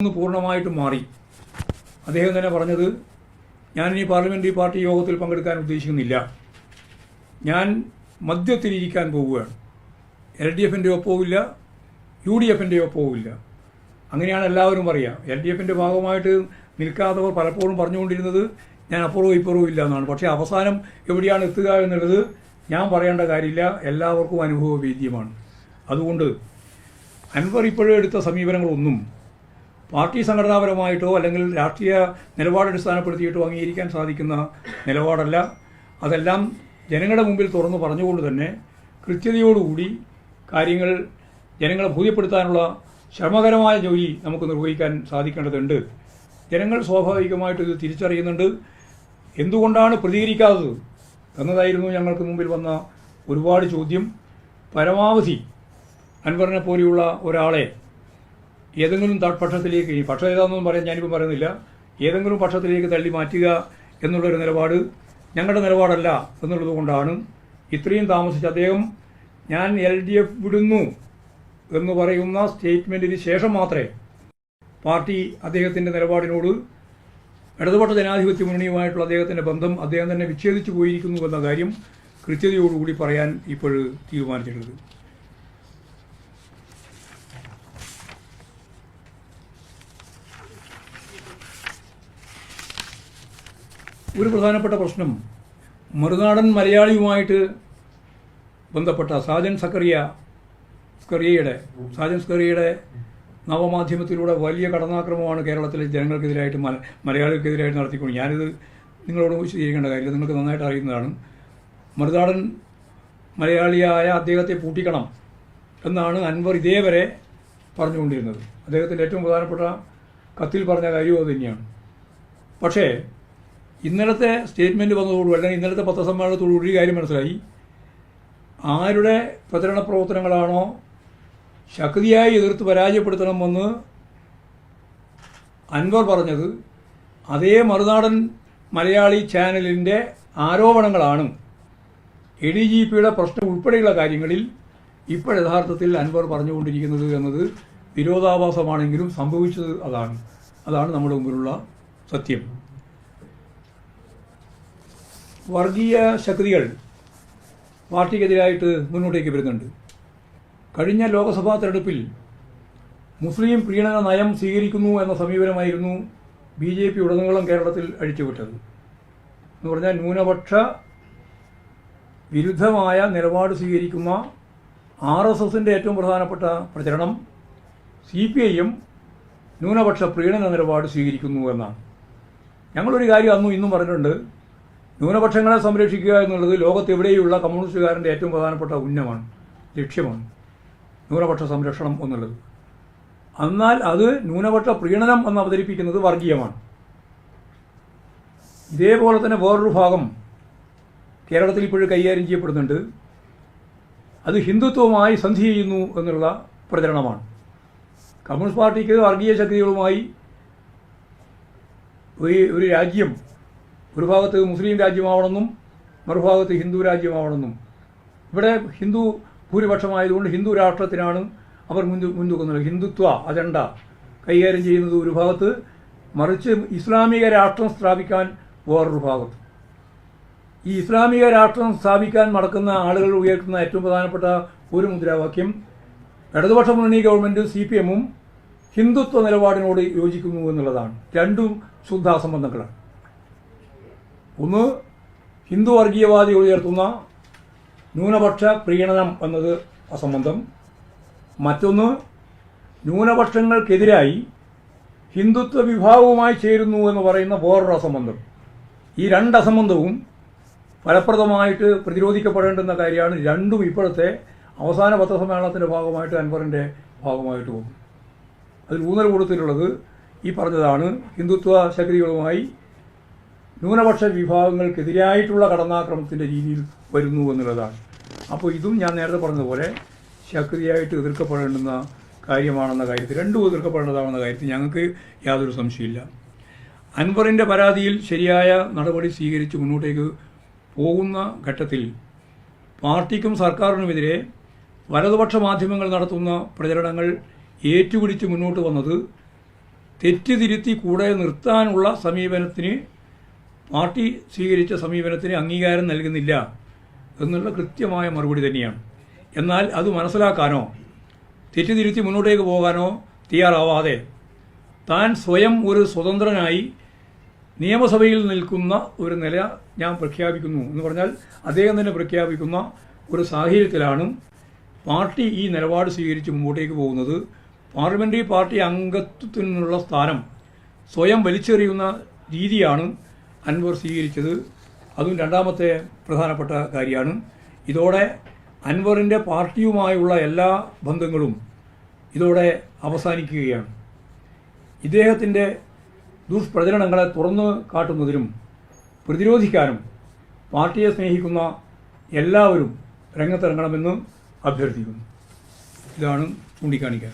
നിന്ന് പൂർണമായിട്ടും മാറി. അദ്ദേഹം തന്നെ പറഞ്ഞത് ഞാൻ ഇനി പാർലമെന്ററി പാർട്ടി യോഗത്തിൽ പങ്കെടുക്കാൻ ഉദ്ദേശിക്കുന്നില്ല. ഞാൻ മധ്യത്തിലിരിക്കാൻ പോവുകയാണ്. എൽ ഡി എഫിന്റെ ഒപ്പവുമില്ല യു ഡി എഫിന്റെ ഒപ്പവുമില്ല. അങ്ങനെയാണ് എല്ലാവരും പറയുക എൽ ഡി എഫിന്റെ ഭാഗമായിട്ട് നിൽക്കാത്തവർ പലപ്പോഴും പറഞ്ഞുകൊണ്ടിരുന്നത് ഞാൻ അപ്പുറവും ഇപ്പുറവും ഇല്ല എന്നാണ് പക്ഷേ അവസാനം എവിടെയാണ് എത്തുക എന്നുള്ളത് ഞാൻ പറയേണ്ട കാര്യമില്ല. എല്ലാവർക്കും അനുഭവവേദ്യമാണ് അതുകൊണ്ട് അൻവർ ഇപ്പോഴും എടുത്ത സമീപനങ്ങളൊന്നും പാർട്ടി സംഘടനാപരമായിട്ടോ അല്ലെങ്കിൽ രാഷ്ട്രീയ നിലപാടടിസ്ഥാനപ്പെടുത്തിയിട്ടോ അംഗീകരിക്കാൻ സാധിക്കുന്ന നിലപാടല്ല. അതെല്ലാം ജനങ്ങളുടെ മുമ്പിൽ തുറന്നു പറഞ്ഞുകൊണ്ട് തന്നെ കൃത്യതയോടുകൂടി കാര്യങ്ങൾ ജനങ്ങളെ ബോധ്യപ്പെടുത്താനുള്ള ശ്രമകരമായ ജോലി നമുക്ക് നിർവഹിക്കാൻ സാധിക്കേണ്ടതുണ്ട്. ജനങ്ങൾ സ്വാഭാവികമായിട്ട് ഇത് തിരിച്ചറിയുന്നുണ്ട്. എന്തുകൊണ്ടാണ് പ്രതികരിക്കാത്തത് എന്നതായിരുന്നു ഞങ്ങൾക്ക് മുമ്പിൽ വന്ന ഒരുപാട് ചോദ്യം. പരമാവധി അൻവറിനെ പോലെയുള്ള ഒരാളെ ഏതെങ്കിലും പക്ഷത്തിലേക്ക് ഈ പക്ഷം ഏതാണെന്നൊന്നും പറയാൻ ഞാനിപ്പോൾ പറയുന്നില്ല. ഏതെങ്കിലും പക്ഷത്തിലേക്ക് തള്ളി മാറ്റുക എന്നുള്ളൊരു നിലപാട് ഞങ്ങളുടെ നിലപാടല്ല എന്നുള്ളത് കൊണ്ടാണ് ഇത്രയും താമസിച്ച് അദ്ദേഹം ഞാൻ എൽ ഡി എഫ് വിടുന്നു എന്ന് പറയുന്ന സ്റ്റേറ്റ്മെന്റിന് ശേഷം മാത്രമേ പാർട്ടി അദ്ദേഹത്തിന്റെ നിലപാടിനോട് ഇടതുപക്ഷ ജനാധിപത്യ മുന്നണിയുമായിട്ടുള്ള അദ്ദേഹത്തിന്റെ ബന്ധം അദ്ദേഹം തന്നെ വിച്ഛേദിച്ചു പോയിരിക്കുന്നു എന്ന കാര്യം കൃത്യതയോടുകൂടി പറയാൻ ഇപ്പോൾ തീരുമാനിച്ചിട്ടുള്ളത്. ഒരു പ്രധാനപ്പെട്ട പ്രശ്നം. മറുനാടൻ മലയാളിയുമായിട്ട് ബന്ധപ്പെട്ട സാജൻ സക്കറിയ സ്കറിയയുടെ സാജൻ സ്കറിയയുടെ നവമാധ്യമത്തിലൂടെ വലിയ കടന്നാക്രമമാണ് കേരളത്തിലെ ജനങ്ങൾക്കെതിരായിട്ട് മല മലയാളികൾക്കെതിരായിട്ട് നടത്തിക്കൊണ്ട്. ഞാനിത് നിങ്ങളോട് വിശദീകരിക്കേണ്ട കാര്യമില്ല. നിങ്ങൾക്ക് നന്നായിട്ട് അറിയുന്നതാണ്. മറുനാടൻ മലയാളിയായ അദ്ദേഹത്തെ പൂട്ടിക്കണം എന്നാണ് അൻവർ ഇതേവരെ പറഞ്ഞുകൊണ്ടിരുന്നത്. അദ്ദേഹത്തിന്റെ ഏറ്റവും പ്രധാനപ്പെട്ട കത്തിൽ പറഞ്ഞ കാര്യവും അത് തന്നെയാണ്. പക്ഷേ ഇന്നലത്തെ സ്റ്റേറ്റ്മെന്റ് വന്നതോടുകൂടി അല്ലെങ്കിൽ ഇന്നലത്തെ പത്രസമ്മേളനത്തോടുകൂടി ഈ കാര്യം മനസ്സിലായി. ആരുടെ പ്രചരണ പ്രവർത്തനങ്ങളാണോ ശക്തിയായി എതിർത്ത് പരാജയപ്പെടുത്തണമെന്ന് അൻവർ പറഞ്ഞത് അതേ മറുനാടൻ മലയാളി ചാനലിന്റെ ആരോപണങ്ങളാണ്. എ ഡി ജി പിയുടെ പ്രശ്നം ഉൾപ്പെടെയുള്ള കാര്യങ്ങളിൽ ഇപ്പോൾ യഥാർത്ഥത്തിൽ അൻവർ പറഞ്ഞുകൊണ്ടിരിക്കുന്നത് എന്നത് വിരോധാഭാസമാണെങ്കിലും സംഭവിച്ചത് അതാണ്. അതാണ് നമ്മുടെ മുമ്പിലുള്ള സത്യം. വർഗീയ ശക്തികൾ പാർട്ടിക്കെതിരായിട്ട് മുന്നോട്ടേക്ക് വരുന്നുണ്ട്. കഴിഞ്ഞ ലോക്സഭാ തെരഞ്ഞെടുപ്പിൽ മുസ്ലിം പ്രീണന നയം സ്വീകരിക്കുന്നു എന്ന സമീപനമായിരുന്നു ബി ജെ പി ഉടനീളം കേരളത്തിൽ അഴിച്ചുവിട്ടത്. എന്ന് പറഞ്ഞാൽ ന്യൂനപക്ഷ വിരുദ്ധമായ നിലപാട് സ്വീകരിക്കുന്ന ആർ എസ് എസിന്റെ ഏറ്റവും പ്രധാനപ്പെട്ട പ്രചരണം സി പി ഐ എം ന്യൂനപക്ഷ പ്രീണന നിലപാട് സ്വീകരിക്കുന്നു എന്നാണ്. ഞങ്ങളൊരു കാര്യം അന്നും ഇന്നും പറഞ്ഞിട്ടുണ്ട്. ന്യൂനപക്ഷങ്ങളെ സംരക്ഷിക്കുക എന്നുള്ളത് ലോകത്തെവിടെയുള്ള കമ്മ്യൂണിസ്റ്റുകാരന്റെ ഏറ്റവും പ്രധാനപ്പെട്ട ഉന്നമാണ് ലക്ഷ്യമാണ് ന്യൂനപക്ഷ സംരക്ഷണം എന്നുള്ളത്. എന്നാൽ അത് ന്യൂനപക്ഷ പ്രീണനം എന്ന് അവതരിപ്പിക്കുന്നത് വർഗീയമാണ്. ഇതേപോലെ തന്നെ വേറൊരു ഭാഗം കേരളത്തിൽ ഇപ്പോഴും കൈകാര്യം ചെയ്യപ്പെടുന്നുണ്ട്. അത് ഹിന്ദുത്വവുമായി സന്ധി ചെയ്യുന്നു എന്നുള്ള പ്രചരണമാണ്. കമ്മ്യൂണിസ്റ്റ് പാർട്ടിക്ക് വർഗീയ ശക്തികളുമായി ഒരു രാജ്യം ഒരു ഭാഗത്ത് മുസ്ലിം രാജ്യമാവണമെന്നും മറുഭാഗത്ത് ഹിന്ദു രാജ്യമാവണമെന്നും. ഇവിടെ ഹിന്ദു ഭൂരിപക്ഷമായതുകൊണ്ട് ഹിന്ദു രാഷ്ട്രത്തിനാണ് അവർ മുൻതു മുൻതൂക്കുന്നത് ഹിന്ദുത്വ അജണ്ട കൈകാര്യം ചെയ്യുന്നത് ഒരു ഭാഗത്ത് മറിച്ച് ഇസ്ലാമിക രാഷ്ട്രം സ്ഥാപിക്കാൻ വേറൊരു ഭാഗത്ത്. ഈ ഇസ്ലാമിക രാഷ്ട്രം സ്ഥാപിക്കാൻ നടക്കുന്ന ആളുകൾ ഉയർത്തുന്ന ഏറ്റവും പ്രധാനപ്പെട്ട ഒരു മുദ്രാവാക്യം ഇടതുപക്ഷ മുന്നണി ഗവൺമെന്റ് സി പി എമ്മും ഹിന്ദുത്വ നിലപാടിനോട് യോജിക്കുന്നു എന്നുള്ളതാണ്. രണ്ടും ശുദ്ധാസംബന്ധങ്ങളാണ്. ഒന്ന് ഹിന്ദു വർഗീയവാദികൾ ഉയർത്തുന്ന ന്യൂനപക്ഷ പ്രീണനം എന്നത് അസംബന്ധം. മറ്റൊന്ന് ന്യൂനപക്ഷങ്ങൾക്കെതിരായി ഹിന്ദുത്വ വിഭാഗവുമായി ചേരുന്നു എന്ന് പറയുന്ന വേറൊരു അസംബന്ധം. ഈ രണ്ട് അസംബന്ധവും ഫലപ്രദമായിട്ട് പ്രതിരോധിക്കപ്പെടേണ്ടുന്ന കാര്യമാണ് രണ്ടും ഇപ്പോഴത്തെ അവസാന പത്രസമ്മേളനത്തിന്റെ ഭാഗമായിട്ട് അൻവറിന്റെ ഭാഗമായിട്ട് പോകും അതിൽ ഊന്നൽ കൊടുത്തിട്ടുള്ളത് ഈ പറഞ്ഞതാണ് ഹിന്ദുത്വ ശക്തികളുമായി ന്യൂനപക്ഷ വിഭാഗങ്ങൾക്കെതിരായിട്ടുള്ള കടന്നാക്രമത്തിന്റെ രീതിയിൽ വരുന്നു എന്നുള്ളതാണ്. അപ്പോൾ ഇതും ഞാൻ നേരത്തെ പറഞ്ഞതുപോലെ ശക്തിയായിട്ട് എതിർക്കപ്പെടേണ്ടുന്ന കാര്യമാണെന്ന കാര്യത്തിൽ രണ്ടും എതിർക്കപ്പെടേണ്ടതാണെന്ന കാര്യത്തിൽ ഞങ്ങൾക്ക് യാതൊരു സംശയമില്ല അൻവറിന്റെ പരാതിയിൽ ശരിയായ നടപടി സ്വീകരിച്ച് മുന്നോട്ടേക്ക് പോകുന്ന ഘട്ടത്തിൽ പാർട്ടിക്കും സർക്കാരിനുമെതിരെ വലതുപക്ഷ മാധ്യമങ്ങൾ നടത്തുന്ന പ്രചരണങ്ങൾ ഏറ്റുപിടിച്ച് മുന്നോട്ട് വന്നത് തെറ്റുതിരുത്തി കൂടെ നിർത്താനുള്ള സമീപനത്തിന് പാർട്ടി സ്വീകരിച്ച സമീപനത്തിന് അംഗീകാരം നൽകുന്നില്ല എന്നുള്ള കൃത്യമായ മറുപടി തന്നെയാണ്. എന്നാൽ അത് മനസ്സിലാക്കാനോ തെറ്റിതിരുത്തി മുന്നോട്ടേക്ക് പോകാനോ തയ്യാറാവാതെ താൻ സ്വയം ഒരു സ്വതന്ത്രനായി നിയമസഭയിൽ നിൽക്കുന്ന ഒരു നില ഞാൻ പ്രഖ്യാപിക്കുന്നു എന്ന് പറഞ്ഞാൽ അദ്ദേഹം തന്നെ പ്രഖ്യാപിക്കുന്ന ഒരു സാഹചര്യത്തിലാണ് പാർട്ടി ഈ നിലപാട് സ്വീകരിച്ച് മുമ്പോട്ടേക്ക് പോകുന്നത്. പാർലമെന്ററി പാർട്ടി അംഗത്വത്തിനുള്ള സ്ഥാനം സ്വയം വലിച്ചെറിയുന്ന രീതിയാണ് അൻവർ സ്വീകരിച്ചത് അതും രണ്ടാമത്തെ പ്രധാനപ്പെട്ട കാര്യമാണ്. ഇതോടെ അൻവറിന്റെ പാർട്ടിയുമായുള്ള എല്ലാ ബന്ധങ്ങളും ഇതോടെ അവസാനിക്കുകയാണ്. ഇദ്ദേഹത്തിന്റെ ദുഷ്പ്രചരണങ്ങളെ തുറന്നു കാട്ടുന്നതിനും പ്രതിരോധിക്കാനും പാർട്ടിയെ സ്നേഹിക്കുന്ന എല്ലാവരും രംഗത്തിറങ്ങണമെന്ന് അഭ്യർത്ഥിക്കുന്നു. ഇതാണ് ഖാന്റെ